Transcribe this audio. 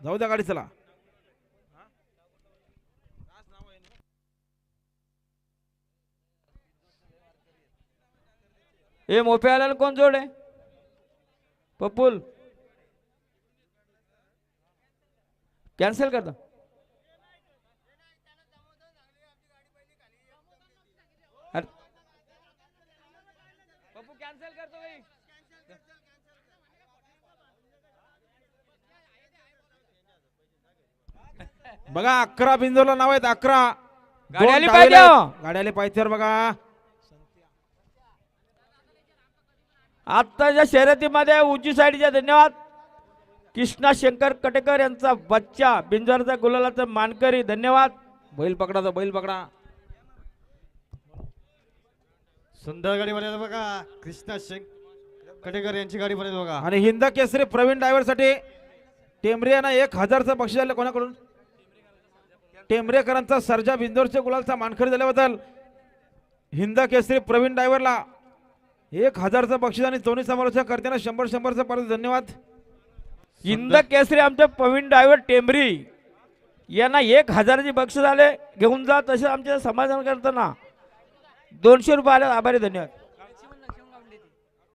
जाऊ द्या गाडी चला. हे मोठे आल्याला कोण जोड आहे? पप्पूल. कॅन्सल करता अरे. पप्पू कॅन्सल करतो बघा अकरा बिंदूला नाव आहेत अकरा. गाडी आली पाहिजे. हो. पाहिजे बघा. आत्ताच्या शर्यतीमध्ये उजवी साईडच्या धन्यवाद. कृष्णा शंकर कटेकर यांचा बच्चा बिंजरचा गुलालाचा मानकरी धन्यवाद. बैल पकडा तो बैल पकडा. सुंदर गाडी बनवली बघा कृष्णा शेंग कटेकर यांची गाडी बनवली बघा. आणि हिंद केसरी प्रवीण ड्रायव्हरसाठी टेंबरे यांना एक हजारचं बक्षीस आलं कोणाकडून? टेंबरेकरांचा सर्जा बिंदोरच्या गुलालचा मानखरी झाल्याबद्दल हिंद केसरी प्रवीण डायव्हरला एक हजारचं बक्षीस आणि दोन्ही समालोचक करताना शंभर शंभरचं परत धन्यवाद. हिंद केसरी आमचे प्रवीण डायव्हर टेंबरी यांना एक हजाराची बक्षीस आले घेऊन जा तसे आमच्या समाधान करताना दोनशे रुपये आले आभारी धन्यवाद.